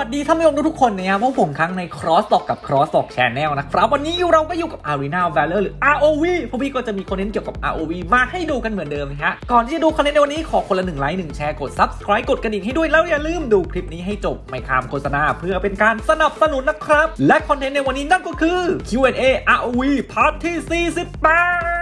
วัสดีท่านผู้ชมทุกคนนะครับพวกผมครั้งใน Cross Talk กับ Cross Talk Channel นะครับ วันนี้เราก็อยู่กับ Arena Valor หรือ ROV พวกพี่ก็จะมีคอนเทนต์เกี่ยวกับ ROV มาให้ดูกันเหมือนเดิมนะฮะ ก่อนที่จะดูคอนเทนต์ในวันนี้ขอคนละหนึ่งไลค์หนึ่งแชร์กด Subscribe กดกระดิ่งให้ด้วยแล้วอย่าลืมดูคลิปนี้ให้จบ ไม่ข้ามโฆษณาเพื่อเป็นการสนับสนุนนะครับ และคอนเทนต์ในวันนี้นั่นก็คือ Q&A ROV พาร์ทที่48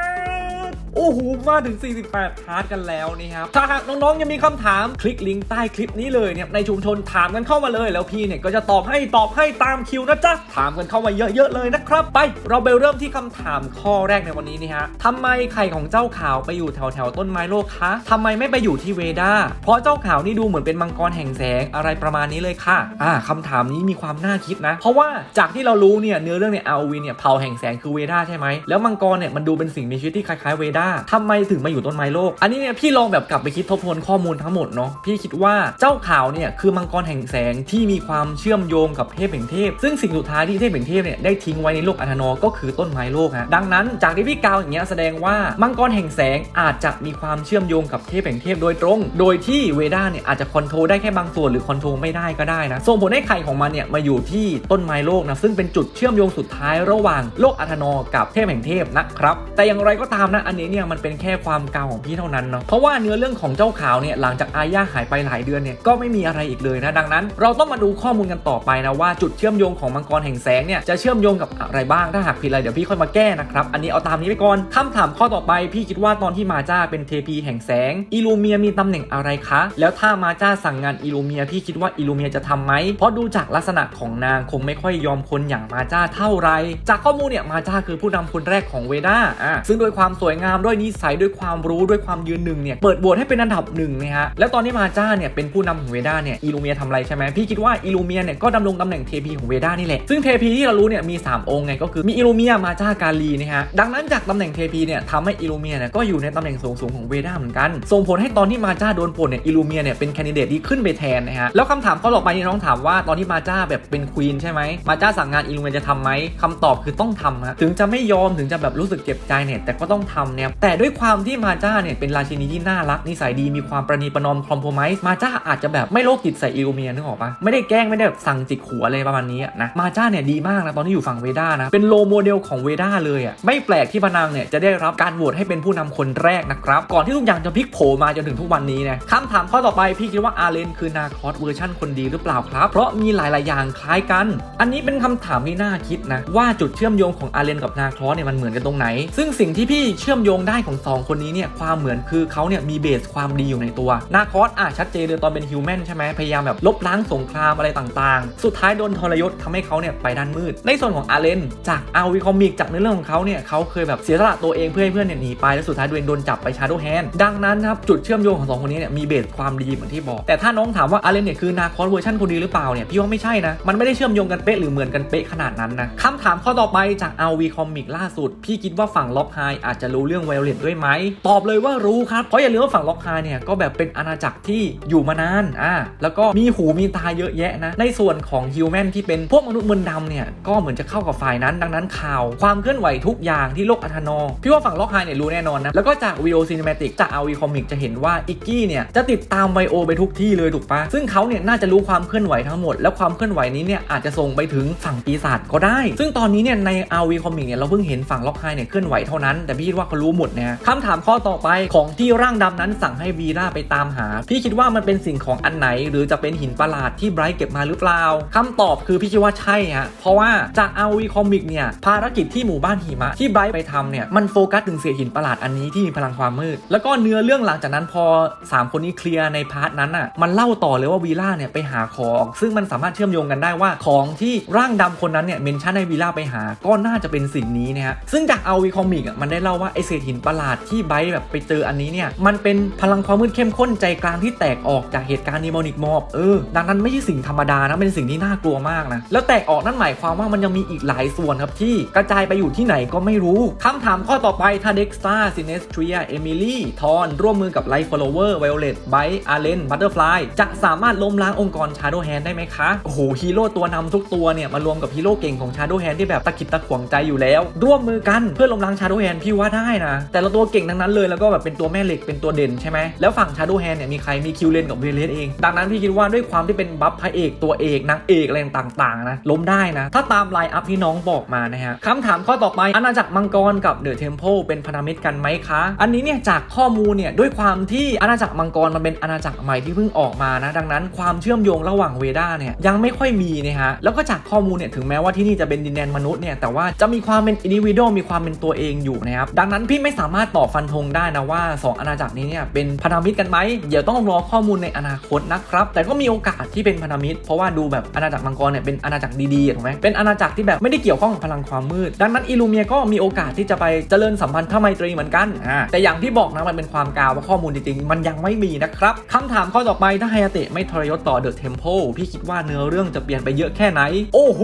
โอ้โห มาถึง 48 พาร์ทกันแล้วนี่ครับ ถ้าหากน้องๆ ยังมีคำถามคลิกลิงก์ใต้คลิปนี้เลยเนี่ย ในชุมชนถามกันเข้ามาเลย แล้วพี่เนี่ยก็จะตอบให้ตอบให้ตามคิวนะจ๊ะ ถามกันเข้ามาเยอะๆเลยนะครับ ไป เราไปเริ่มที่คำถามข้อแรกในวันนี้นี่ฮะทำไมไข่ของเจ้าขาวไปอยู่แถวๆต้นไม้โลกคะทำไมไม่ไปอยู่ที่เวดาเพราะเจ้าขาวนี่ดูเหมือนเป็นมังกรแห่งแสงอะไรประมาณนี้เลยค่ะอ่าคำถามนี้มีความน่าคิดนะ เพราะว่าจากที่เรารู้เนี่ยเนื้อเรื่องใน ROV เนี่ยเผ่าแห่งแสงคือเวดาใช่ไหมแล้วมังกรเนี่ยมันดูเป็นสิ่งมีชีวิตที่คล้ายๆเวดาทำไมถึงมาอยู่ต้นไม้โลก อันนี้เนี่ยพี่ลองแบบกลับไปคิดทบทวนข้อมูลทั้งหมดเนาะพี่คิดว่าเจ้าขาวเนี่ยคือมังกรแห่งแสงที่มีความเชื่อมโยงกับเทพแห่งเทพ ซึ่งสิ่งสุดท้ายที่เทพแห่งเทพเนี่ยได้ทิ้งไว้ในโลกอัธนอก็คือต้นไม้โลกฮะดังนั้นจากที่พี่กาวอย่างเงี้ยแสดงว่ามังกรแห่งแสงอาจจะมีความเชื่อมโยงกับเทพแห่งเทพโดยตรง โดยที่เวด้าเนี่ยอาจจะคอนโทรลได้แค่บางส่วนหรือคอนโทรลไม่ได้ก็ได้นะส่งผลให้ไข่ของมันเนี่ยมาอยู่ที่ต้นไม้โลกนะซึ่งเป็นจุดเชื่อมโยงสุดท้ายระหว่างโลกอัธนอกับเทพแห่งเทพนะครับแต่อย่างไรก็ตามนะอันนี้เนี่ยมันเป็นแค่ความกาของพี่เท่านั้นเนาะเพราะว่าเนื้อเรื่องของเจ้าขาวเนี่ยหลังจากอาญาหายไปหลายเดือนเนี่ยก็ไม่มีอะไรอีกเลยนะดังนั้น เราต้องมาดูข้อมูลกันต่อไปนะว่าจุดเชื่อมโยงของมังกรแห่งแสงเนี่ยจะเชื่อมโยงกับอะไรบ้างถ้าหากผิดอะไรเดี๋ยวพี่ค่อยมาแก้นะครับอันนี้เอาตามนี้ไปก่อนคำถามข้อต่อไปพี่คิดว่าตอนที่มาจ้าเป็นเทพีแห่งแสงอิลูเมียมีตำแหน่งอะไรคะแล้วถ้ามาจ้าสั่งงานอิลูเมียพี่คิดว่าอิลูเมียจะทำไหมเพราะดูจากลักษณะของนางคงไม่ค่อยยอมคนอย่างมาจ้าเท่าไร จากข้อมูลเนี่ยมาจ้าคือผู้นำคนแรกของเวด้าอะซึ่งด้วยความสวยงามด้วยนิสัยด้วยความรู้ด้วยความยืนหนึ่งเนี่ยเปิดโหวตให้เป็นอันดับหนึ่งนะฮะแล้วตอนที่มาจ้าเนี่ยเป็นผู้นำของเวด้าเนี่ยอิลูเมียทำอะไรใช่ไหมพี่คิดว่าอิลูเมียเนี่ยก็ดำรงตำแหน่งเทพีของเวด้านี่แหละซึ่งเทพีที่เรารู้เนี่ยมี 3 องค์ไงก็คือมีอิลูเมียมาจ้ากาลีนะฮะดังนั้นจากตำแหน่งเทพีเนี่ยทำให้อิลูเมียเนี่ยก็อยู่ในตำแหน่งสูงสูงของเวด้าเหมือนกันส่งผลให้ตอนที่มาจ้าโดนปลดเนี่ยอิลูเมียเนี่ยเป็นแคนดิเดตที่ขึ้นไปแทนนะฮะแล้วคำถามข้อต่อไปนี่น้องถามว่าตอนที่มาจ้าแบบเป็นควีนใช่ไหมมาจ้าสั่งงานอิลูเมียจะทำไหมคำตอบคือต้องทำฮะถึงจะไม่ยอมถึงจะแบบรู้สึกเจ็บใจเนี่ยแต่ก็ต้องทำเนี่ยแต่ด้วยความที่มาจ้าเนี่ยเป็นราชินีที่น่ารักนิสัยดีมีความประนีประนอมคอมโพมไส์มาจ้าอาจจะแบบไม่โรคจิตใส่อิลูเมียนึกออกปะไม่ได้แกล้งไม่ได้แบบสั่งจิกหัวอะไรประมาณนี้นะมาจ้าเนี่ยดีมากนะตอนที่อยู่ฝั่งเวด้านะเป็นโลโมเดลของเวด้าเลยอะไม่แปลกที่พนังเนี่ยจะได้รับการโหวตให้เป็นผู้นำคนแรกนะครับก่อนที่ทุกอย่างจะพลิกโผมาจนถึงทุกวันนี้นะคำถามข้อต่อไปพี่คิดว่าอาเลนคือนาคอสเวอร์ชั่นคนดีหรือเปล่าครับ เพราะมีหลาย ๆ อย่างคล้ายกัน อันนี้เป็นคำถามที่น่าคิดนะว่าจุดเชื่อมโยงของอาเลนกับนาคอสเนี่ยมันเหมือนกันตรงไหน ซึ่งสิ่งที่พี่เชื่อมโยงงได้ของสองคนนี้เนี่ยความเหมือนคือเขาเนี่ยมีเบสความดีอยู่ในตัว นาคอสอะชัดเจนเลยตอนเป็นฮิวแมนใช่ไหมพยายามแบบลบล้างสงครามอะไรต่างๆ สุดท้ายโดนทรยศทำให้เขาเนี่ยไปด้านมืด ในส่วนของอาเลนจากอาวีคอมิกจากเนื้อเรื่องของเขาเนี่ยเขาเคยแบบเสียสละตัวเองเพื่อให้เพื่อนเนี่ยหนีไปแล้วสุดท้ายตัวเองโดนจับไปชาร์โดแฮนดังนั้นครับจุดเชื่อมโยงของสองคนนี้เนี่ยมีเบสความดีเหมือนที่บอก แต่ถ้าน้องถามว่าอาเลนเนี่ยคือนาคอสเวอร์ชันคนดีหรือเปล่าเนี่ยพี่ว่าไม่ใช่นะมันไม่ได้เชื่อมโยงกันเป๊ะหรือเหมือนกันเป๊ะขนาดนั้นนะคำถามข้อต่อไปจาก RV Comic ล่าสุด พี่คิดว่าฝั่งล็อกไฮอาจจะรู้เรื่องไวโอเลตด้วยไหม ตอบเลยว่ารู้ครับ เพราะอย่าลืมว่าฝั่งล็อกไฮเนี่ยก็แบบเป็นอาณาจักรที่อยู่มานานอ่าแล้วก็มีหูมีตาเยอะแยะนะ ในส่วนของฮิวแมนที่เป็นพวกมนุษย์มนดำเนี่ยก็เหมือนจะเข้ากับฝ่ายนั้น ดังนั้นข่าวความเคลื่อนไหวทุกอย่างที่โลกอัธนอพี่ว่าฝั่งล็อกไฮเนี่ยรู้แน่นอนนะแล้วก็จากวีโอซีนิเมติกจาก RV Comic จะเห็นว่าอิกกี้เนี่ยจะติดตามไวโอไปทุกที่เลยถูกปะซึ่งเขาเนี่ยน่าจะรู้ความเคลื่อนไหวทั้งหมด และความเคลื่อนไหวนี้เนี่ยอาจจะส่งไปถึงฝั่งปีศาจก็ได้ ซึ่งตอนนี้เนี่ยใน RV Comic เนี่ยเราเพิ่งเห็นฝั่งล็อกไฮเนี่ยเคลื่อนไหวเท่านั้นแต่พี่ว่าเขารู้หมดนะคำถามข้อต่อไปของที่ร่างดำนั้นสั่งให้วีราไปตามหา พี่คิดว่ามันเป็นสิ่งของอันไหน หรือจะเป็นหินประหลาดที่ไบรท์เก็บมาหรือเปล่าคำตอบคือพี่คิดว่าใช่ฮะเพราะว่าจาก RV Comic เนี่ยภารกิจที่หมู่บ้านหิมะที่ไบรท์ไปทำเนี่ยมันโฟกัสถึงเศษหินประหลาดอันนี้ที่มีพลังความมืด แล้วก็เนื้อเรื่องหลังจากนั้นพอ 3 คนนี้เคลียร์ในพาร์ทนั้นอะมันเล่าต่อเลยว่าวีล่าเนี่ยไปหาของ ซึ่งมันสามารถเชื่อมโยงกันได้ว่าของที่ร่างดำคนนั้นเนี่ยเมนชั่นให้วีล่าไปหา ก็น่าจะเป็นสิ่งนี้นะฮะซึ่งจาก RV Comic อะมันได้เล่าว่าไอเศษหินประหลาดที่ไบแบบไปเจออันนี้เนี่ยมันเป็นพลังความมืดเข้มข้นใจกลางที่แตกออกจากเหตุการณ์นิมอนิกมอบเออดังนั้นไม่ใช่สิ่งธรรมดานะเป็นสิ่งที่น่ากลัวมากนะแล้วแตกออกนั่นหมายความว่ามันยังมีอีกหลายส่วนครับที่กระจายไปอยู่ที่ไหนก็ไม่รู้คำถามข้อต่อไปถ้าเด็กสตาซินเนสทรีเอมิลี่ทอนร่วมมือกับไลฟ์ฟลโลเวอร์ไวโอเลตไบอาร์เลนบัตเตอร์ฟลายจะสามารถล้มล้างองค์กรชาร์โดแฮนได้ไหมคะโอ้โหฮีโร่ตัวนำทุกตัวเนี่ยมารวมกับฮีโร่เก่งของชาร์โดแฮนที่แบบตะขิดตะขวงใจอยู่แล้ว ร่วมมือกันเพื่อล้มล้างชาโดแฮนพี่ว่าได้นะแต่ละตัวเก่งทั้งนั้นเลยแล้วก็แบบเป็นตัวแม่เหล็กเป็นตัวเด่นใช่ไหมแล้วฝั่งชาโดแฮนเนี่ยมีใครมีคิวเลนกับเวเลสเอง ดังนั้นพี่คิดว่าด้วยความที่เป็นบัฟพระเอกตัวเอกนางเอกอะไรต่างๆนะล้มได้นะ ถ้าตามไลน์อัพที่น้องบอกมานะฮะคำถามข้อต่อไปอาณาจักรมังกรกับเดอะเทมเพลเป็นพันธมิตรกันไหมคะ อันนี้เนี่ยจากข้อมูลเนี่ยด้วยความที่อาณาจักรมังกรมันเป็นอาณาจักรใหม่ที่เพิ่งออกมานะดังนั้นความเชื่อมโยงระหว่างเวดาเนี่ยยังไม่ค่อยมีนะฮะแล้วก็จากข้อมูลเนี่ยถึงแม้ว่าที่นี่จะเป็นดินแดนมนุษย์เนี่ยแต่ว่าจะมีความเป็นอินดิวิโดมีความเป็นตัวเองอยู่นะครับดังนั้นพี่ไไม่สามารถตอบฟันธงได้นะว่าสองอาณาจักรนี้เนี่ยเป็นพันธมิตรกันไหมเดี๋ยวต้องรอข้อมูลในอนาคตนะครับ แต่ก็มีโอกาสที่เป็นพันธมิตร เพราะว่าดูแบบอาณาจักรมังกรเนี่ยเป็นอาณาจักรดีๆถูกไหมเป็นอาณาจักรที่แบบไม่ได้เกี่ยวข้องกับพลังความมืด ดังนั้นอิลูเมียก็มีโอกาสที่จะไปเจริญสัมพันธ์ทไมตรีเหมือนกันอ่าแต่อย่างที่บอกนะมันเป็นความกาวว่าข้อมูลจริงๆ มันยังไม่มีนะครับคำถามข้อต่อไปถ้าไฮยาเตะไม่ทรยศต่อเดอะเทมเพลพี่คิดว่าเนื้อเรื่องจะเปลี่ยนไปเยอะแค่ไหน โอ้โห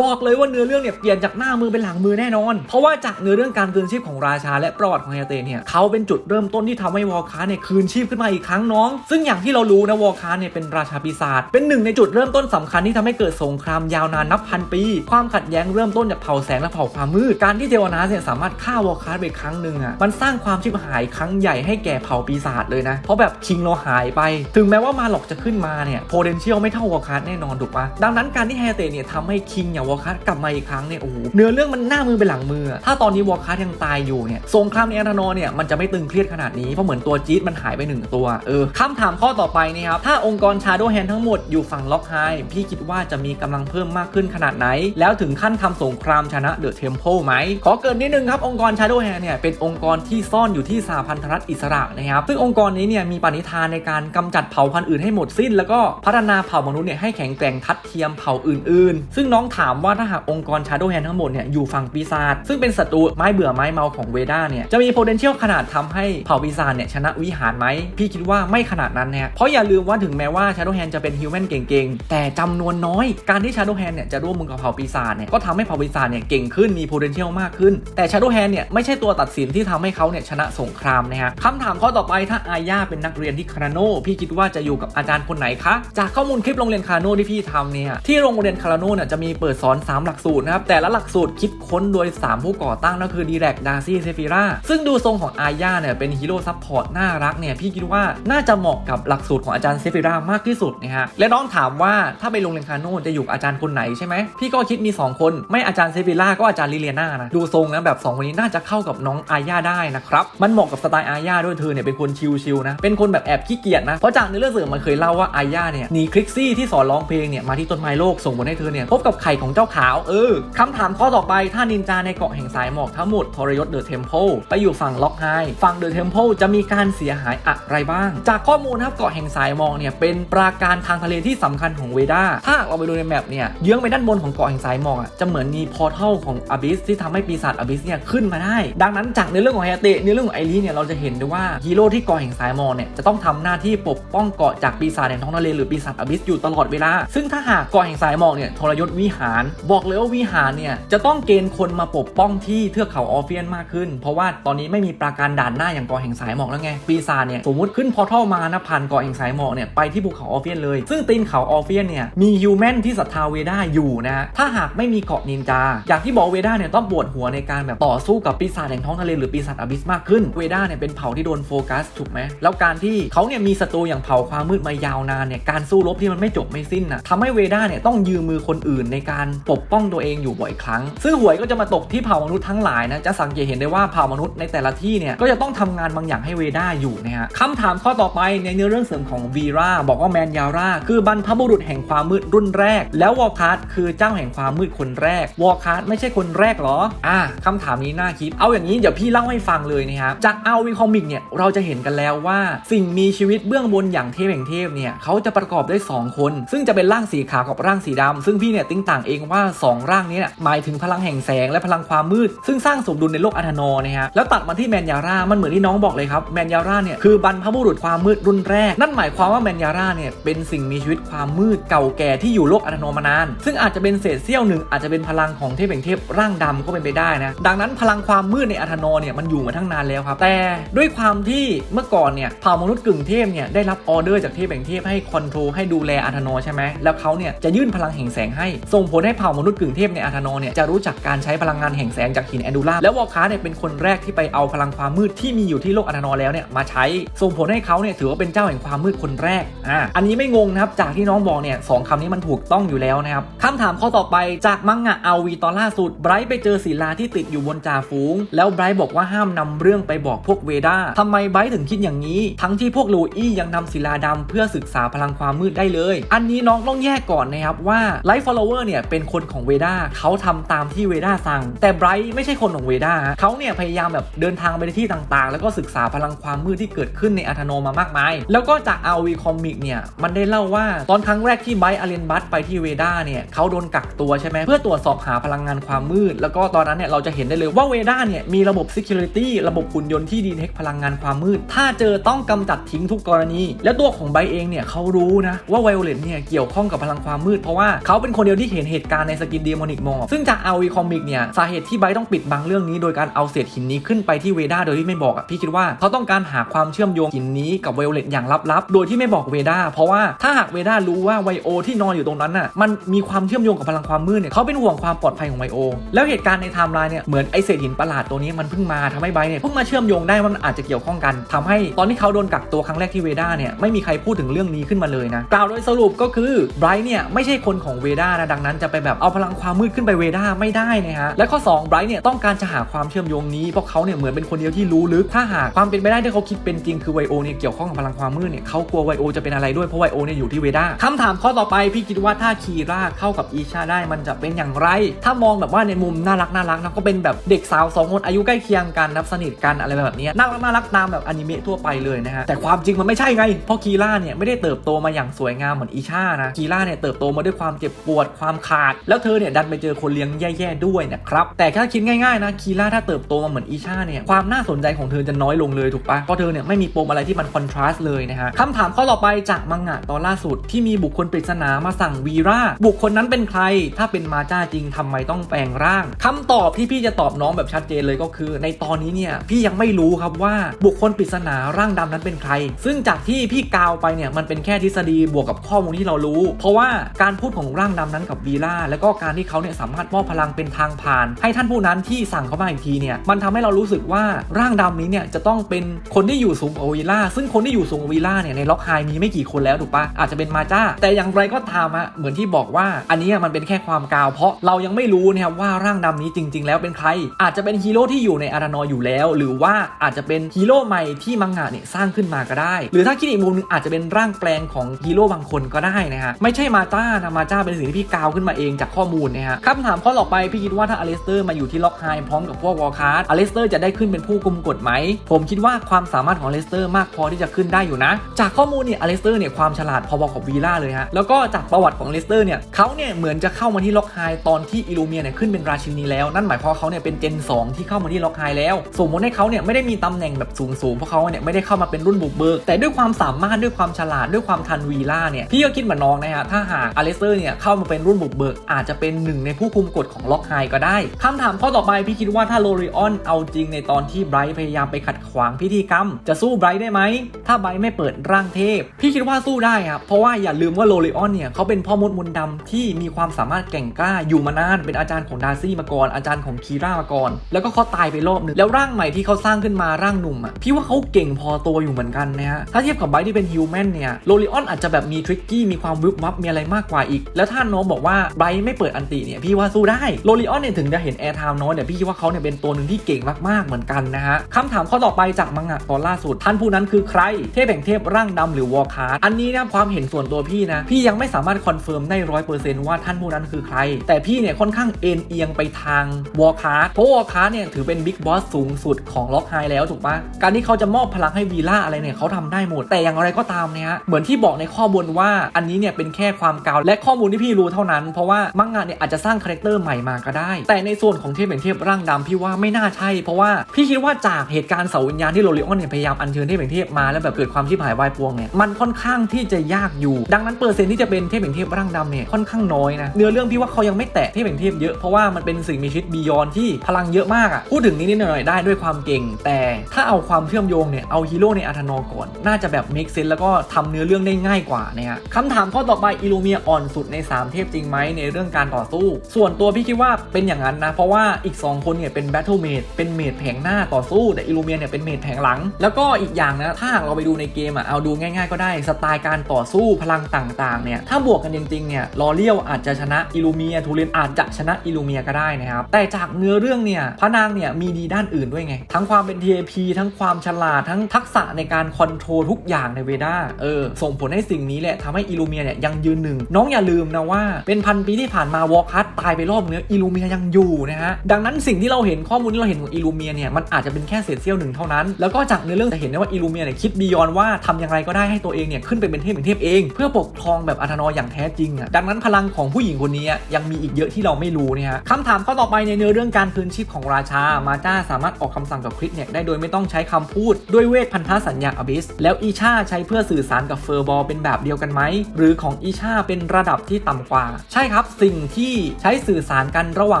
บอกเลยว่าเนื้อเรื่องเนี่ยเปลี่ยนจากหน้ามือเป็นหลังมือแน่นอน เพราะว่าจากเนื้อเรื่องการคืนชีพของราชาและประวัติของไฮยเตเนี่ยเขาเป็นจุดเริ่มต้นที่ทำให้วอลคาร์เนี่ยคืนชีพขึ้นมาอีกครั้งน้อง ซึ่งอย่างที่เรารู้นะวอลคาร์เนี่ยเป็นราชาปีศาจเป็นหนึ่งในจุดเริ่มต้นสำคัญที่ทำให้เกิดสงครามยาวนานนับพันปี ความขัดแย้งเริ่มต้นจากเผ่าแสงและเผ่าความมืดการที่เทวนาสเนี่ยสามารถฆ่าวอลคาร์ไปครั้งหนึ่งอะมันสร้างความชิบหายครั้งใหญ่ให้แก่เผ่าปีศาจเลยนะเพราะแบบคิงเราหายไป ถึงแม้ว่ามาหลอกจะขึ้นมาเนี่ย potential ไม่เท่าวอลคาร์แน่นอนถูกปะดังนั้นการที่ไฮเตเนี่ยทำให้คิงอย่างวอลคาร์กลับมาอีกครั้งเนี่ยโอ้โหเนื้อเรื่องมันหน้ามือเป็นหลังมือ ถ้าตอนนี้วอลคาร์ยังตายอยู่เนี่ยสงครามในอาร์านอเนี่ยมันจะไม่ตึงเครียดขนาดนี้เพราะเหมือนตัวจี๊ดมันหายไปหนึ่งตัวเออคำถามข้อต่อไปนี่ครับถ้าองค์กรชาโดแฮนทั้งหมดอยู่ฝั่งล็อกไฮพี่คิดว่าจะมีกำลังเพิ่มมากขึ้นขนาดไหน แล้วถึงขั้นทำสงครามชนะเดอะเทมเพลไหม ขอเกินนิดนึงครับองค์กรชาโดแฮนเนี่ยเป็นองค์กรที่ซ่อนอยู่ที่สหพันธรัฐอิสระนะครับซึ่งองค์กรนี้เนี่ยมีปณิธานในการกำจัดเผ่าพันธุ์อื่นให้หมดสิ้น แล้วก็พัฒนาเผ่ามนุษย์เนี่ยให้แข็งแกร่งทัดเทียมเผ่าอื่นๆ ซึ่งน้องถามว่าถ้าหากองค์กรชาโดแฮนทั้งหมดเนี่ยอยู่ฝั่งปีศาจซึ่งเป็นศัตรูไม้เบื่อไม้เมาของเวดาเนี่ยจะมี potential ขนาดทำให้เผ่าปีศาจเนี่ยชนะวิหารไหมพี่คิดว่าไม่ขนาดนั้นนะเพราะอย่าลืมว่าถึงแม้ว่าชาโดแฮนจะเป็นฮิวแมนเก่งๆ แต่จำนวนน้อย การที่ชาโดแฮนเนี่ยจะร่วมมือกับเผ่าปีศาจเนี่ยก็ทำให้เผ่าปีศาจเนี่ยเก่งขึ้นมี potential มากขึ้น แต่ชาโดแฮนเนี่ยไม่ใช่ตัวตัดสินที่ทำให้เขาเนี่ยชนะสงครามนะฮะคำถามข้อต่อไปถ้าอาญาเป็นนักเรียนที่คาราโนพี่คิดว่าจะอยู่กับอาจารย์คนไหนคะจากข้อมูลคลิปโรงเรียนคาราโนที่พี่ทำเนี่ยที่โรงเรียนคาราโนเนี่ยจะมีเปิดสอน 3 หลักสูตรนะครับแต่ละหลักสูตรคิดค้นโดย 3 ผู้ก่อตั้งนั่นคือดีแรกดาซี่เซฟราซึ่งดูทรงของอาญาเนี่ยเป็นฮีโร่ซัพพอร์ตน่ารักเนี่ยพี่คิดว่าน่าจะเหมาะกับหลักสูตรของอาจารย์เซฟิรามากที่สุดนะฮะและน้องถามว่าถ้าไปโรงเรียนคาราโน่จะอยู่อาจารย์คนไหนใช่ไหมพี่ก็คิดมี 2 คนไม่อาจารย์เซฟิราก็อาจารย์ลิเลียนานะดูทรงนะแบบสองคนนี้น่าจะเข้ากับน้องอาญาได้นะครับมันเหมาะกับสไตล์อาญาด้วยเธอเนี่ยเป็นคนชิลๆนะเป็นคนแบบแอบขี้เกียจนะเพราะจากในเรื่องสื่อมันเคยเล่าว่าอาญาเนี่ยหนีคลิกซี่ที่สอนร้องเพลงเนี่ยมาที่ต้นไม้โลกส่งผลให้เธอเนี่ยพบกับไข่ของเจ้าขาวเออคำถามข้อต่อไปถ้านินจาในเกาะแห่งสายหมอกทั้งหมดทรยศเดอะเทมเพลไปอยู่ฝั่งล็อกไฮฝั่งเดอะเทมเพลจะมีการเสียหายอะไรบ้าง จากข้อมูลนะครับเกาะแห่งสายหมอกเนี่ยเป็นปราการทางทะเลที่สำคัญของเวดาถ้าเราไปดูในแมปเนี่ยเยื้องไปด้านบนของเกาะแห่งสายหมอกอะจะเหมือนมีพอร์ทัลของอบิสที่ทำให้ปีศาจอบิสเนี่ยขึ้นมาได้ ดังนั้นจากในเรื่องของแฮเตะในเรื่องของไอรีเนี่ยเราจะเห็นได้ว่าฮีโร่ที่เกาะแห่งสายหมอกเนี่ยจะต้องทำหน้าที่ปกป้องเกาะจากปีศาจแห่งท้องทะเลหรือปีศาจอบิสอยู่ตลอดเวลา ซึ่งถ้าหากเกาะแห่งสายหมอกเนี่ยทรยศวิหาร บอกเลยว่าวิหารเนี่ยจะต้องเกณฑ์คนมาปกป้องที่เทือกเขาออฟเฟียนมากขึ้นเพราะว่าตอนนี้ไม่มีปราการด่านหน้าอย่างเกาะแห่งสายหมอกแล้วไง ปีศาจเนี่ยสมมติขึ้นพอทัลมานะผ่านเกาะแห่งสายหมอกเนี่ยไปที่ภูเขาออฟเฟียนเลย ซึ่งตีนเขาออฟเฟียนเนี่ยมีฮิวแมนที่ศรัทธาเวด้าอยู่นะถ้าหากไม่มีเกาะนินจา อย่างที่บอกเวด้าเนี่ยต้องปวดหัวในการแบบต่อสู้กับปีศาจแห่งท้องทะเลหรือปีศาจอบิสมากขึ้นเวด้าเนี่ยเป็นเผ่าที่โดนโฟกัสถูกไหมแล้วการที่เขาเนี่ยมีศัตรูอย่างเผ่าความมืดมายาวนานเนี่ยการสู้รบที่มันไม่จบไม่สิ้นนะทำให้เวด้าเนี่ยต้องยืมมือคนอื่นในการปกป้องตัวเองอยู่บ่อยครั้ง ซึ่งหวยก็จะมาตกที่เผ่ามนุษย์ทั้งหลายนะจะสังเกตเห็นได้ว่าเผ่ามนุษย์ในแต่ละที่เนี่ยก็จะต้องทำงานบางอย่างให้เวด้าอยู่นะฮะคำถามข้อต่อไปในเนื้อเรื่องเสริมของวีราบอกว่าแมนยาร่าคือบรรพบุรุษแห่งความมืดรุ่นแรก แล้ววอลคาร์ดคือเจ้าแห่งความมืดคนแรกวอลคาร์ดไม่ใช่คนแรกเหรออะคำถามนี้น่าคิด เอาอย่างนี้เดี๋ยวพี่เล่าให้ฟังเลยนะครับจากเอาวีคอมิกเนี่ยเราจะเห็นกันแล้วว่าสิ่งมีชีวิตเบื้องบนอย่างเทพแห่งเทพเนี่ยเขาจะประกอบด้วย 2 คน ซึ่งจะเป็นร่างสีขาวกับร่างสีดำซึ่งพี่เนี่ยติ้งต่างเองว่า 2 ร่างนี้เนี่ยหมายถึงพลังแห่งแสงและพลังความมืด ซึ่งสร้างสมดุลในโลกอัธโนนะฮะแล้วตัดมาที่แมนยาร่ามันเหมือนที่น้องบอกเลยครับแมนยาร่าเนี่ยคือบรรพบุรุษความมืดรุ่นแรก นั่นหมายความว่าแมนยาร่าเนี่ยเป็นสิ่งมีชีวิตความมืดเก่าแก่ที่อยู่โลกอัธโนมานาน ซึ่งอาจจะเป็นเศษเสี้ยวหนึ่งอาจจะเป็นพลังของเทพแห่งเทพร่างดำก็เป็นไปได้นะดังนั้นพลังความมืดในอัธโนเนี่ยมันอยู่มาทั้งนานแล้วครับแต่ด้วยความที่เมื่อก่อนเนี่ยเผ่ามนุษย์กึ่งเทพเนี่ยได้รับออเดอร์จากเทพแห่งเทพให้คอนโทรลให้ดูแลอัธโนใช่ไหมแล้วเขาเนี่ยจะยื่นพลังแห่งแสงให้ส่งผลให้เผ่ามนุษย์กึ่งเทพในอัธโนเนี่ยจะรู้จักการใช้พลังงานแห่งแสงจากหินแอนดูล่าแล้ววอลคาเนี่ยเป็นคนคนแรกที่ไปเอาพลังความมืดที่มีอยู่ที่โลกอนาโนแล้วเนี่ยมาใช้ส่งผลให้เขาเนี่ยถือว่าเป็นเจ้าแห่งความมืดคนแรกอ่าอันนี้ไม่งงนะครับจากที่น้องบอกเนี่ยสองคำนี้มันถูกต้องอยู่แล้วนะครับคำถามข้อต่อไปจากมังงะอาวีตอนล่าสุดไบรท์ไปเจอศิลาที่ติดอยู่บนจ่าฝูง แล้วไบรท์บอกว่าห้ามนำเรื่องไปบอกพวกเวดาทำไมไบรท์ถึงคิดอย่างนี้ ทั้งที่พวกลูอี้ยังนำศิลาดำเพื่อศึกษาพลังความมืดได้เลย อันนี้น้องต้องแยกก่อนนะครับว่าไลฟ์ฟอลโลเวอร์เนี่ยเป็นคนของเวดาเขาทำตามที่เวดาสั่ง แต่ไบรท์ไม่ใช่คนของเวดาเขาเนี่ยพยายามแบบเดินทางไปในที่ต่างๆ แล้วก็ศึกษาพลังความมืดที่เกิดขึ้นในอาธโนมามากมาย แล้วก็จาก RV Comic เนี่ยมันได้เล่าว่าตอนครั้งแรกที่ไบรท์อารีนบัตไปที่เวดาเนี่ยเขาโดนกักตัวใช่ไหมเพื่อตรวจสอบหาพลังงานความมืด แล้วก็ตอนนั้นเนี่ยเราจะเห็นได้เลยว่าเวดาเนี่ยมีระบบ Security ระบบหุ่นยนต์ที่ดีเทคพลังงานความมืด ถ้าเจอต้องกำจัดทิ้งทุกกรณี แล้วตัวของไบร์เองเนี่ยเขารู้นะว่าไวโอเลตเนี่ยเกี่ยวข้องกับพลังความมืด เพราะว่าเขาเป็นคนเดียวที่เห็นเหตุการณ์ในสกินเดมอนิกมอซึ่งจาก RV Comic เนี่ยสาเหตุที่ไบต้องปิดบังเรื่องนี้โดยการเอาศษหินนี้ขึ้นไปที่เวดาโดยที่ไม่บอกอะพี่คิดว่าเขาต้องการหาความเชื่อมโยงหินนี้กับไวโอเลตอย่างลับๆ โดยที่ไม่บอกเวดาเพราะว่าถ้าหากเวดารู้ว่าไวโอที่นอนอยู่ตรงนั้นน่ะมันมีความเชื่อมโยงกับพลังความมืดเนี่ยเขาเป็นห่วงความปลอดภัยของไวโอแล้วเหตุการณ์ในไทม์ไลน์เนี่ยเหมือนไอเศษหินประหลาดตัวนี้มันเพิ่งมาทำให้ไบเนี่ยเพิ่งมาเชื่อมโยงได้ว่ามันอาจจะเกี่ยวข้องกันทำให้ตอนที่เขาโดนกักตัวครั้งแรกที่เวดาเนี่ยไม่มีใครพูดถึงเรื่องนี้ขึ้นมาเลยนะกล่าวโดยสรุปก็คือไบรท์เนี่ยไม่ใช่คนของเวดานะดังนั้นจะไปแบบเอาพลังความมืดขึ้นไปเวดาไม่ได้นะฮะและข้อ2ไบรท์เนี่ยต้องการจะหาความเชื่อมโยงนี้เพราะเขาเนี่ยเหมือนเป็นคนเดียวที่รู้ลึกถ้าหากความเป็นไปได้ที่เขาคิดเป็นจริงคือไวโอเนี่ยเกี่ยวข้องกับพลังความมืดเนี่ยเขากลัวไวโอจะเป็นอะไรด้วยเพราะไวโอเนี่ยอยู่ที่เวด้าคำถามข้อต่อไปพี่คิดว่าถ้าคีราเข้ากับอีชาได้มันจะเป็นอย่างไร ถ้ามองแบบว่าในมุมน่ารักน่ารักนะก็เป็นแบบเด็กสาวสองคนอายุใกล้เคียงกันนับสนิทกันอะไรแบบนี้น่ารักน่ารักตามแบบอนิเมะทั่วไปเลยนะฮะแต่ความจริงมันไม่ใช่ไงเพราะคีราเนี่ยไม่ได้เติบโตมาอย่างสวยงามเหมือนอีชานะคีราเนี่ยเติบโตมาด้วยความเจ็บปวดความขาด แล้วเธอเนี่ยดันไปเจอคนเลี้ยงแย่ๆด้วยนะครับแต่ถ้าคิดง่ายๆนะคีราถ้าเติบโตมาเหมือนอีชาเนี่ยความน่าสนใจของเธอจะน้อยลงเลยถูกปะเพราะเธอเนี่ยไม่มีปมอะไรที่มันคอนทราสต์เลยนะฮะคำถามข้อต่อไปจากมังงะตอนล่าสุดที่มีบุคคลปริศนามาสั่งวีราบุคคลนั้นเป็นใคร ถ้าเป็นมาจ้าจริงทำไมต้องแปลงร่างคำตอบที่พี่จะตอบน้องแบบชัดเจนเลยก็คือ ในตอนนี้เนี่ยพี่ยังไม่รู้ครับว่าบุคคลปริศนาร่างดำนั้นเป็นใคร ซึ่งจากที่พี่กาวไปเนี่ยมันเป็นแค่ทฤษฎีบวกกับข้อมูลที่เรารู้ เพราะว่าการพูดของร่างดำนั้นกับวีล่าแล้วก็การที่เขาเนี่ยสามารถมอบพลังเป็นทางผ่าน ให้ท่านผู้นั้นที่สั่งเขามาอีกทีเนี่ยมันทำให้เรารู้สึกว่าร่างดำนี้เนี่ยจะต้องเป็นคนที่อยู่สูงกว่าวีล่าซึ่งคนที่อยู่สูงกว่าวีล่าเนี่ยในล็อกไฮมีไม่กี่คนแล้วถูกปะอาจจะเป็นมาจ้า แต่อย่างไรก็ตามอะเหมือนที่บอกว่าอันนี้มันเป็นแค่ความกาว เพราะเรายังไม่รู้นะครับว่าร่างดำนี้จริง ๆ แล้วเป็นใคร อาจจะเป็นฮีโร่ที่อยู่ในอารานอยอยู่แล้ว หรือว่าอาจจะเป็นฮีโร่ใหม่ที่มังงะเนี่ยสร้างขึ้นมาก็ได้ หรือถ้าคิดอีกมุมหนึงอาจจะเป็นร่างแปลงของฮีโร่บางคนก็ได้นะฮะไม่ใช่มาจ้านะมาจ้าเป็นสิ่งที่พี่กาวขึ้นมาเองจากข้อมูลนะฮะคำถามข้อต่อไปพี่คิดว่าถ้าอเลสเตอร์มาอยู่ที่ล็อกไฮพร้อมกับพวกวอลคาร์ดอเลสเตอร์จะได้ขึ้นเป็นผู้กุมกฎไหม ผมคิดว่าความสามารถของอเลสเตอร์มากพอที่จะขึ้นได้อยู่นะ จากข้อมูลเนี่ยอเลสเตอร์เนี่ยความฉลาดพอๆกับวีล่าเลยฮะ แล้วก็จากประวัติของอเลสเตอร์เนี่ยเขาเนี่ยเหมือนจะเข้ามาที่ล็อกไฮตอนที่อิลูเมียเนี่ยขึ้นเป็นราชินีแล้ว นั่นหมายความว่าเขาเนี่ยเป็นเจน 2 ที่เข้ามาที่ล็อกไฮแล้ว สมมติให้เขาเนี่ยไม่ได้มีตำแหน่งแบบสูงๆเพราะเขาเนี่ยไม่ได้เข้ามาเป็นรุ่นบุกเบิกแต่ด้วยความสามารถด้วยความฉลาดด้วยความทันวีล่าเนี่ยพี่ก็คิดเหมือนน้องนะฮะถ้าหากอเลสเตอร์เนี่ยเข้ามาเป็นรุ่นบุกเบิกอาจจะเป็นหนึ่งในผู้คุมกฎของล็อกไฮก็ได้คำถามข้อต่อไปพี่คิดว่าถ้าโลริออนเอาจริงในตอนที่ไบรท์พยายามไปขัดขวางพิธีกรรม จะสู้ไบรท์ได้ไหม ถ้าไบรท์ไม่เปิดร่างเทพ พี่คิดว่าสู้ได้ครับ เพราะว่าอย่าลืมว่าโลริออนเนี่ยเขาเป็นพ่อมดมนต์ดำที่มีความสามารถแก่งกล้าอยู่มานาน เป็นอาจารย์ของดาร์ซี่มาก่อน อาจารย์ของคีร่ามาก่อน แล้วก็เขาตายไปรอบหนึง แล้วร่างใหม่ที่เขาสร้างขึ้นมาร่างหนุ่มอะ พี่ว่าเขาเก่งพอตัวอยู่เหมือนกันนะฮะ ถ้าเทียบกับไบรท์ที่เป็นฮิวแมนเนี่ย โลริออนอาจจะแบบมีทริกกี้ มีความวิบวับ มีอะไรมากกว่าอีก แล้วถ้าน้องบอกว่าไบรท์ไม่เปิดอันติเนี่ย พี่ว่าสู้ได้ โลริออนเนี่ยถึงจะเห็นแอร์ไทม์น้อยแต่พี่คิดว่าเขาเนี่ยเป็นตัวหนึ่งที่เก่งมากๆเหมือนกันนะฮะคำถามข้อต่อไปจากมังงะตอนล่าสุด ท่านผู้นั้นคือใคร เทพแห่งเทพร่างดำหรือวอลคาร์อันนี้นะความเห็นส่วนตัวพี่นะ พี่ยังไม่สามารถคอนเฟิร์มได้ร้อยเปอร์เซนต์ว่าท่านผู้นั้นคือใคร แต่พี่เนี่ยค่อนข้างเอ็นเอียงไปทางวอลคาร์เพราะวอลคาร์เนี่ยถือเป็นบิ๊กบอสสูงสุดของล็อกไฮแล้วถูกปะการที่เขาจะมอบพลังให้วีล่าอะไรเนี่ยเขาทำได้หมด แต่อย่างไรก็ตามเนี่ยฮะเหมือนที่บอกในข้อมูลว่าอันนี้เนี่ยเป็นแค่ความกาวและข้อมูลที่พี่รู้เท่านั้นเพราะว่ามังงะเนี่ยอาจจะสร้างคาแรคเตอร์ใหม่มาก็ได้ แต่ในส่วนของเทพแห่งเทพร่างดำพี่ว่าไม่น่าใช่ เพราะว่าพี่คิดว่าจากเหตุการณ์เสาวิญญาณที่โรลิออนเนี่ยพยายามอัญเชิญเทพแห่งเทพมาแล้วแบบเกิดความชิบหายวายปวงเนี่ยมันค่อนข้างที่จะยากอยู่ ดังนั้นเปอร์เซ็นต์ที่จะเป็นเทพแห่งเทพร่างดำเนี่ยค่อนข้างน้อยนะเนื้อเรื่องพี่ว่าเขายังไม่แตะเทพแห่งเทพเยอะเพราะว่ามันเป็นสิ่งมีชีวิตบียอนที่พลังเยอะมากอะพูดถึงนิดๆหน่อยๆได้ด้วยความเก่ง แต่ถ้าเอาความเชื่อมโยงเนี่ยเอาฮีโร่ในอาธานอก่อนน่าจะแบบเมคเซนแล้วก็ทำเนื้อเรื่องได้ง่ายกว่านะฮะคำถามข้อต่อไปอิลูเมียอ่อนสุดใน 3 เทพจริงไหมในเรื่องการต่อสู้ ส่วนตัวพี่คิดว่าเป็นอย่างนั้นนะเพราะว่าอีก 2 คนเนี่ยเป็นแบทเทิลเมมดเป็นเมดแผงหน้าต่อสู้ แต่อิลูเมียเนี่ยเป็นเมดแผงหลัง แล้วก็อีกอย่างนะถ้าหากเราไปดูในเกมอะเอาดูง่าย ๆ ก็ได้สไตล์การต่อสู้พลังต่างๆเนี่ยถ้าบวกกันจริงๆเนี่ยลอเลียวอาจจะชนะอิลูเมียทูเรนอาจจะชนะอิลูเมียก็ได้นะครับแต่จากเนื้อเรื่องเนี่ยพระนางเนี่ยมีดีด้านอื่นด้วยไง ทั้งความเป็น TAP ทั้งความฉลาดทั้งทักษะในการคอนโทรลทุกอย่างในเวด้าเออส่งผลให้สิ่งนี้แหละทำให้อิลูเมียเนี่ยยังยืนหนึ่งน้องอย่าลืมนะว่าเป็นพันปีที่ผ่านมาวอลคัตตายไปรอบเนื้ออิลูเมียยังอยู่นะฮะดังนั้นสิ่งที่เราเห็นข้อมูลที่เราเห็นของอิลูเมียเนี่ยมันอาจจะเป็นแค่เศษเสี้ยวหนึ่งเท่านั้น แล้วก็จากเนื้อเรื่องจะเห็นได้ว่าอิลูเมียเนี่ยคิดบียอนว่าทำอย่างไรก็ได้ให้ตัวเองเนี่ยขึ้นไปเป็นเทพเป็นเทพเอง เพื่อปกครองแบบอัธนอยอย่างแท้จริงอะดังนั้นพลังของผู้หญิงคนนี้ยังมีอีกเยอะที่เราไม่รู้เนี่ยฮะคำถามข้อต่อไปในเนื้อเรื่องการคืนชีพของราชามาจ้าสามารถออกคำสั่งกับคริสเนี่ยได้โดยไม่ต้องใช้คำพูดด้วยเวทพันธสัญญาอบิสแล้วอีชาใช้เพื่อสื่อสารกับเฟอร์บอลเป็นแบบเดียวกันไหมหรือของอีชาเป็นระดับที่ต่ำกว่า ใช่ครับสิ่งที่ใช้สื่อสารกันระหว่า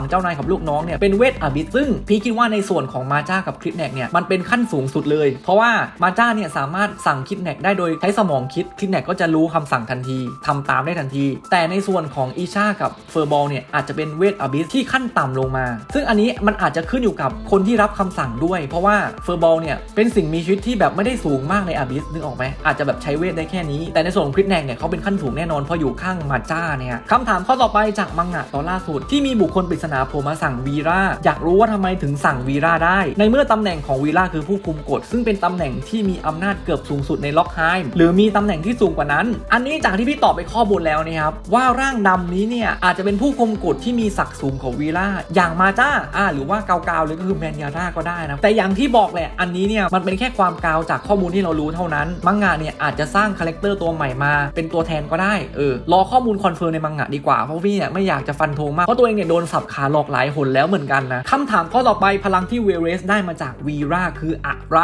งเจ้านายกับลูกน้องเนี่ยเป็นเวทอบิสซึ่งพี่คิดว่าในส่วนของมาจ้ากับคริสเนกเนี่ยมันเป็นขั้นสูงสุดเลย เพราะว่ามาจ้าเนี่ยสามารถสั่งคริสเนกได้โดยใช้สมองคิดคริสเนกก็จะรู้คำสั่งทันทีทำตามได้ทันที แต่ในส่วนของอีชากับเฟอร์บอลเนี่ยอาจจะเป็นเวทอบิสที่ขั้นต่ำลงมา ซึ่งอันนี้มันอาจจะขึ้นอยู่กับคนที่รับคำสั่งด้วย เพราะว่าเฟอร์บอลเนี่ยเป็นสิ่งมีชีวิตที่แบบไม่ได้สูงมากในอบิสนึกออกไหมอาจจะแบบใช้เวทได้แค่นี้ แต่ในส่วนของคริสเนกเนี่ยเขาเป็นขั้นสูงแน่นอนเพราะอยู่ข้างมาจ้าเนี่ยคำถามข้อต่อไปจากมังงะตอนล่าสุดที่มีบุคคลปริศนาโผล่มาสั่งวีราอยากรู้ว่าทำไมถึงสั่งวีราได้ ในเมื่อตำแหน่งของวีราคือผู้คุมกฎ ซึ่งเป็นตำแหน่งที่มีอำนาจเกือบสูงสุดในล็อกไฮม์หรือมีตำแหน่งที่สูงกว่านั้น อันนี้จากที่พี่ตอบไปข้อมูลแล้วนะครับว่าร่างดำนี้เนี่ยอาจจะเป็นผู้คุมกฎที่มีศักดิ์สูงของวีราอย่างมาจ้าอ่าหรือว่าเกาๆหรือก็คือแมนยาร่าก็ได้นะแต่อย่างที่บอกแหละอันนี้เนี่ยมันเป็นแค่ความกาวจากข้อมูลที่เรารู้เท่านั้นมังงะเนี่ยอาจจะสร้างคาแรคเตอร์ตัวใหม่มา เป็นตัวแทนก็ได้เออรอข้อมูลคอนเฟิร์มในมังงะดีกว่าเพราะพี่เนี่ยไม่อยากจะฟันธงมากเพราะตัวเองเนี่ยโดนสับขาหลอกหลายหนแล้วเหมือนกันนะคำถามข้อต่อไปพลังที่เวเรสได้มาจากวีราคืออะไร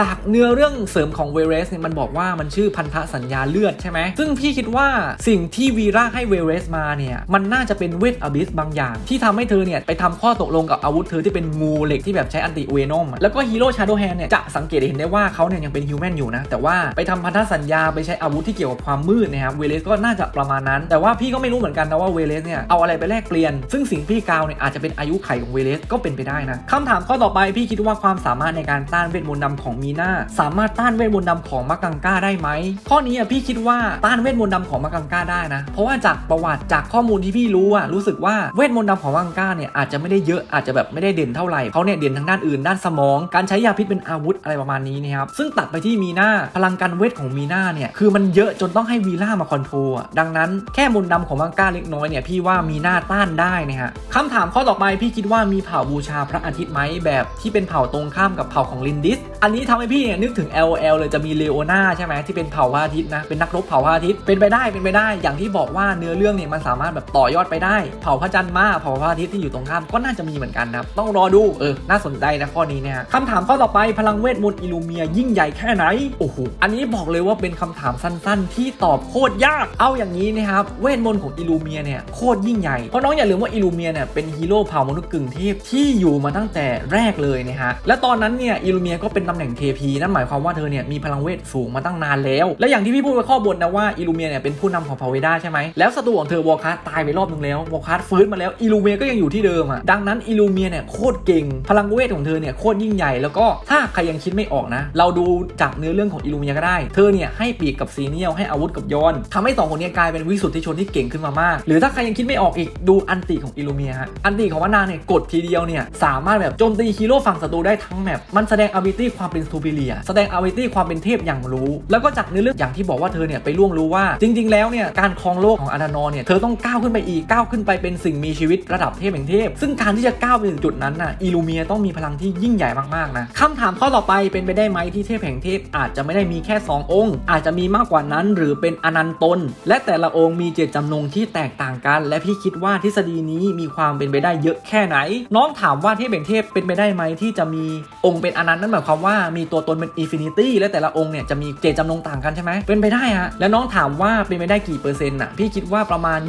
จากเนื้อเรื่องเสริมของเวเรสเนี่ยมันบอกว่ามันชื่อพันธสัญญาเลือดใช่ไหม ซึ่งพี่คิดว่าสิ่งที่วีราให้เวเรสมาเนี่ยมันน่าจะเป็นเวทอบิสบางอย่าง ที่ทำให้เธอเนี่ยไปทำข้อตกลงกับอาวุธเธอที่เป็นงูเหล็กที่แบบใช้อันติเวนอมแล้วก็ฮีโร่ชาโดแฮนเนี่ยจะสังเกตเห็นได้ว่าเขาเนี่ยยังเป็นฮิวแมนอยู่นะแต่ว่าไปทำพันธสัญญาไปใช้อาวุธที่เกี่ยวกับความมืดนะครับเวเรสก็น่าจะประมาณนั้น แต่ว่าพี่ก็ไม่รู้เหมือนกันนะว่าเวเรสเนี่ยเอาอะไรไปแลกเปลี่ยน ซึ่งสิ่งพี่กาวเนี่ยอาจจะเป็นอายุไขของเวเลสก็เป็นไปได้นะคำถามข้อต่อไปพี่คิดว่าความสามารถในการต้านเวทมนต์ดำของมีนาสามารถต้านเวทมนต์ดำของมักกังก้าได้ไหมข้อนี้อะพี่คิดว่าต้านเวทมนต์ดำของมักกังก้าได้นะ เพราะว่าจากประวัติจากข้อมูลที่พี่รู้อะรู้สึกว่าเวทมนต์ดำของมักกังก้าเนี่ยอาจจะไม่ได้เยอะอาจจะแบบไม่ได้เด่นเท่าไหร่เขาเนี่ยเด่นทางด้านอื่นด้านสมอง การใช้ยาพิษเป็นอาวุธอะไรประมาณนี้นะครับซึ่งตัดไปที่มีนาพลังการเวทของมีนาเนี่ยคือมันเยอะจนต้องให้วีล่ามาคอนโทรลอะดังนั้นแค่มนต์ดำของมังก้าเล็กน้อยเนี่ยพี่ว่ามีนาต้านได้นะฮะคำถามข้อต่อไปพี่คิดว่ามีเผ่าบูชาพระอาทิตย์ไหมแบบที่เป็นเผ่าตรงข้ามกับเผ่าของลินดิส อันนี้ทำให้พี่เนี่ยนึกถึง LOL เลยจะมีเลโอนาใช่ไหมที่เป็นเผ่าพระอาทิตย์นะเป็นนักรบเผ่าพระอาทิตย์เป็นไปได้เป็นไปได้ อย่างที่บอกว่าเนื้อเรื่องเนี่ยมันสามารถแบบต่อยอดไปได้ เผ่าพระจันทร์มาเผ่าพระอาทิตย์ที่อยู่ตรงข้ามก็น่าจะมีเหมือนกันนะครับต้องรอดูเออน่าสนใจนะข้อนี้เนี่ยคำถามข้อต่อไปพลังเวทมนต์อิลูเมียยิ่งใหญ่แค่ไหนโอ้โหอันนี้บอกเลยว่าเป็นคำถามสั้น ๆ ที่ตอบโคตรยาก เอาอย่างนี้นะครับเวทมนต์ของอิลูเมียเนี่ยโคตรยิ่งใหญ่เพราะน้องอย่าลืมว่าอิลูเมียเนี่ยเป็นฮีโร่เผ่ามนุษย์กึ่งเทพที่อยู่มาตั้งแต่แรกเลยนะฮะ และตอนนั้นเนี่ยอิลูเมียก็เป็นตำแหน่งเทพีนั่นหมายความว่าเธอเนี่ยมีพลังเวทสูงมาตั้งนานแล้ว และอย่างที่พี่พูดไปข้อบนนะว่าอิลูเมียเนี่ยเป็นผู้นำของพาเวด้าใช่ไหมแล้วศัตรูของเธอวอลคัสตายไปรอบนึงแล้ววอลคัสฟื้นมาแล้วอิลูเมียก็ยังอยู่ที่เดิมอะดังนั้นอิลูเมียเนี่ยโคตรเก่ง พลังเวทของเธอเนี่ยโคตรยิ่งใหญ่แล้วก็ถ้าใครยังคิดไม่ออกนะ เราดูจากเนื้อเรื่องของอิลูเมียก็ได้เธอเนี่ยให้ปีกกับซีเนียลให้อาวุธกับยอนทำให้สองคนนี้กลายเป็นวิสุทธิชนที่เก่งขึ้นมามาก หรือถ้าใครยังคิดไม่ออกอีกดูอันติของอิลูเมียฮะอันติของวานาเนี่ยกดทีเดียวเนี่ยสามารถแบบโจมตีฮีโร่ฝั่งศัตรูได้ทั้งแมปมันแสดงอาวิตี้ความเป็นซูเปเรียแสดงอาวิตี้ความเป็นเทพอย่างรู้ แล้วก็จากเนื้อเรื่องอย่างที่บอกว่าเธอเนี่ยไปล่วงรู้ว่า จริง ๆ แล้วเนี่ยการครองโลกของอาดานอเนี่ยเธอต้องก้าวขึ้นไปอีกก้าวขึ้นไปเป็นสิ่งมีชีวิตระดับเทพแห่งเทพ ซึ่งการที่จะก้าวไปถึงจุดนั้นน่ะอิลูเมียต้องมีพลังที่ยิ่งใหญ่มากๆนะคำถามข้อต่อไปเป็นไปได้ไหมที่เทพแห่งเทพอาจจะไม่ได้มีแค่ 2 องค์ อาจจะมีมากกว่านั้น หรือเป็นอนันตน และแต่ละองค์มีเจตจำนงที่แตกต่างกัน และพี่คิดว่าทฤษฎีนี้มีความเป็นไปได้เยอะแค่ไหน น้องถามว่าเทพงเทพเป็นไปได้ไหมที่จะมีองค์เป็นอนันต์นั่นหมายความว่ามีตัวตนเป็นอินฟินิตี้และแต่ละองค์เนี่ยจะมีเจตจำนงต่างกันใช่ไหมเป็นไปได้ฮะแล้วน้องถามว่าเป็นไปได้กี่เปอร์เซ็นต์อะพี่คิดว่าประมาณ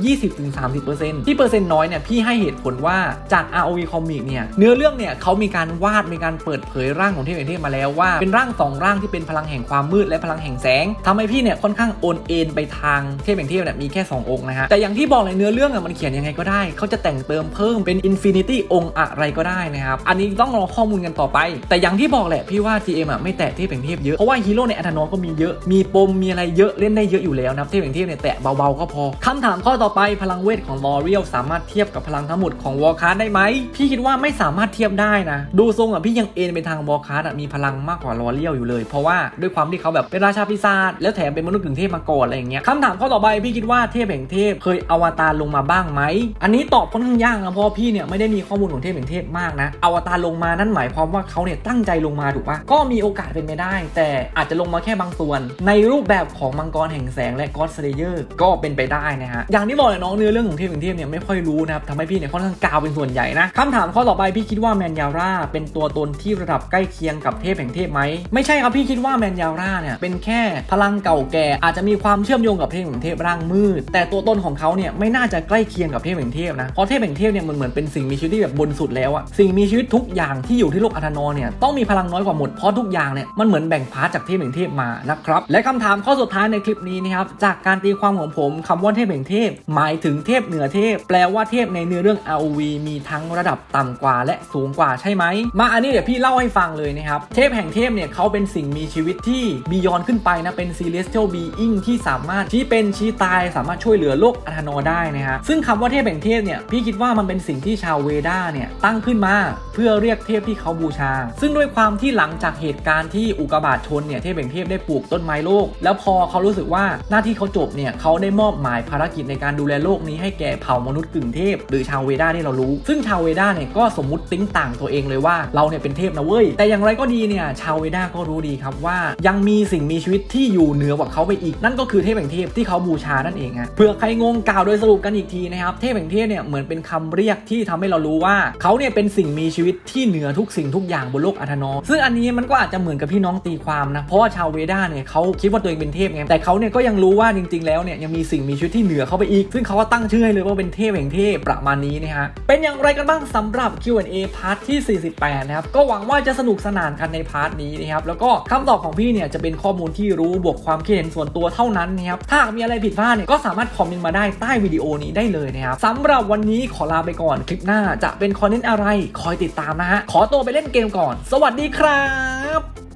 20-30%ที่เปอร์เซ็นต์น้อยเนี่ยพี่ให้เหตุผลว่าจาก ROV Comic เนี่ยเนื้อเรื่องเนี่ยเขามีการวาดมีการเปิดเผยร่างของเทพแห่งเทพมาแล้วว่าเป็นร่างสองร่างที่เป็นพลังแห่งความมืดและพลังแห่งแสงทำให้พี่เนี่ยค่อนข้างโอนเอ็นไปทางเทพแห่งเทพเนี่ยมีแค่2องค์นะฮะแต่อย่างที่บอกเลยเนื้อเรื่องอะมันเขียนยังไงก็ได้เขาจะแต่งเติมเพิ่มเป็นอินฟินิตี้องค์อะไรก็ได้นะนะครับ อันนี้ต้องรอข้อมูลกันต่อไป แต่อย่างที่บอกแหละพี่ว่า TM อะไม่แตะเทพแห่งเทพเยอะ เพราะว่าฮีโร่ในอัธนอก็มีเยอะ มีปมมีอะไรเยอะเล่นได้เยอะอยู่แล้วนะเทพแห่งเทพเนี่ยแตะเบาๆก็พอคำถามข้อต่อไปพลังเวทของลอเรียลสามารถเทียบกับพลังทั้งหมดของวอลคาร์ได้ไหมพี่คิดว่าไม่สามารถเทียบได้นะ ดูทรงอะพี่ยังเอ็นไปทางวอลคาร์มีพลังมากกว่าลอเรียลอยู่เลย เพราะว่าด้วยความที่เขาแบบเป็นราชาปีศาจแล้วแถมเป็นมนุษย์กึ่งเทพมาก่อนอะไรอย่างเงี้ยคำถามข้อต่อไปพี่คิดว่าเทพแห่งเทพเคยอวตารลงมาบ้างไหมอันนี้ตอบค่อนข้างยากนะเพราะว่าพี่เนี่ยไม่ได้มีข้อมูลของเทพแห่งเทพมากนะอวตารลงมานั่นหมายความว่าเขาเนี่ยตั้งใจลงมาถูกปะก็มีโอกาสเป็นไปได้ แต่อาจจะลงมาแค่บางส่วน ในรูปแบบของมังกรแห่งแสงและก็อดสเลเยอร์ก็เป็นไปได้นะฮะอย่างที่บอกเลยน้องเนื้อเรื่องของเทพแห่งเทพเนี่ยไม่ค่อยรู้นะครับทำให้พี่เนี่ยค่อนข้างกาวเป็นส่วนใหญ่นะคำถามข้อต่อไปพี่คิดว่าแมนยาร่าเป็นตัวตนที่ระดับใกล้เคียงกับเทพแห่งเทพไหมไม่ใช่ครับพี่คิดว่าแมนยาร่าเนี่ยเป็นแค่พลังเก่าแก่อาจจะมีความเชื่อมโยงกับเทพแห่งเทพร่างมืด แต่ตัวตนของเขาเนี่ยไม่น่าจะใกล้เคียงกับเทพแห่งเทพนะเพราะเทพแห่งเทพเนี่ยมันเหมือนเป็นสิ่งมีชีวิตที่แบบบนสุดแล้วอะสิ่งมีชีวิตทุกอย่างที่อยู่ที่โลกอัธนอเนี่ยต้องมีพลังน้อยกว่าหมดเพราะทุกอย่างเนี่ยมันเหมือนแบ่งพาร์ทจากเทพแห่งเทพมานะครับและคำถามข้อสุดท้ายในคลิปนี้นะครับจากการตีความของผมคำว่าเทพแห่งเทพ หมายถึงเทพเหนือเทพ แปลว่าเทพในเนื้อเรื่อง ROV มีทั้งระดับต่ำกว่าและสูงกว่าใช่ไหมมาอันนี้เดี๋ยวพี่เล่าให้ฟังเลยนะครับเทพแห่งเทพเนี่ยเขาเป็นสิ่งมีชีวิตที่บียอนขึ้นไปนะเป็น celestial being ที่สามารถที่เป็นชี้ตายสามารถช่วยเหลือโลกอัธนอได้นะฮะซึ่งคำว่าเทพแห่งเทพเนี่ยพี่คิดว่ามันเป็นสิ่งที่ชาวเวดาเนี่ยตั้งขึ้นมาเพื่อเรียกเทพที่เขาบูชา ซึ่งด้วยความที่หลังจากเหตุการณ์ที่อุกาบาตชนเนี่ยเทพแห่งเทพได้ปลูกต้นไม้โลก แล้วพอเขารู้สึกว่าหน้าที่เขาจบเนี่ยเขาได้มอบหมายภารกิจในการดูแลโลกนี้ให้แก่เผ่ามนุษย์กึ่งเทพ หรือชาวเวดาที่เรารู้ ซึ่งชาวเวดาเนี่ยก็สมมติติ้งต่างตัวเองเลยว่าเราเนี่ยเป็นเทพนะเว้ย แต่อย่างไรก็ดีเนี่ยชาวเวดาก็รู้ดีครับว่า ยังมีสิ่งมีชีวิตที่อยู่เหนือกว่าเขาไปอีก นั่นก็คือเทพแห่งเทพที่เขาบูชานั่นเองฮะเผื่อใครงงกล่าวโดยสรุปกันอีกทีนะครับเทพแห่งเทพเนี่ยเหมือนเป็นคำเรียกที่ทำให้เรารู้ว่าเขาเนี่ยเป็นสิ่งมีชีวิตที่เหนือทุกสิ่งทุกอย่างบนโลกอัธนอซึ่งอันนี้มันก็อาจจะเหมือนกับพี่น้องตีความนะ เพราะว่าชาวเวดาเนี่ยเขาคิดว่าตัวเองเป็นเทพไง แต่เขาเนี่ยก็ยังรู้ว่าจริง ๆ แล้วเนี่ยยังมีสิ่งมีชีวิตที่เหนือเขาไปอีก ซึ่งเขาก็ตั้งชื่อให้เลยว่าเป็นเทพแห่งเทพประมาณนี้นะฮะ เป็นอย่างไรกันบ้างสำหรับ Q&A พาร์ทที่ 48 นะครับ ก็หวังว่าจะสนุกสนานกันในพาร์ทนี้นะครับ แล้วก็คำตอบของพี่เนี่ยจะเป็นข้อมูลที่รู้บวกความคิดเห็นส่วนตัวเท่านั้นนะครับ ถ้ามีอะไรผิดพลาดเนี่ยก็สามารถคอมเมนต์มาได้ใต้วิดีโอนี้ได้เลยนะครับสำหรับวันนี้ขอลาไปก่อน คลิปหน้าจะเป็นคอนเทนต์อะไรคอยติดตามนะฮะ ขอตัวไปเล่นเกมก่อน สวัสดีครับ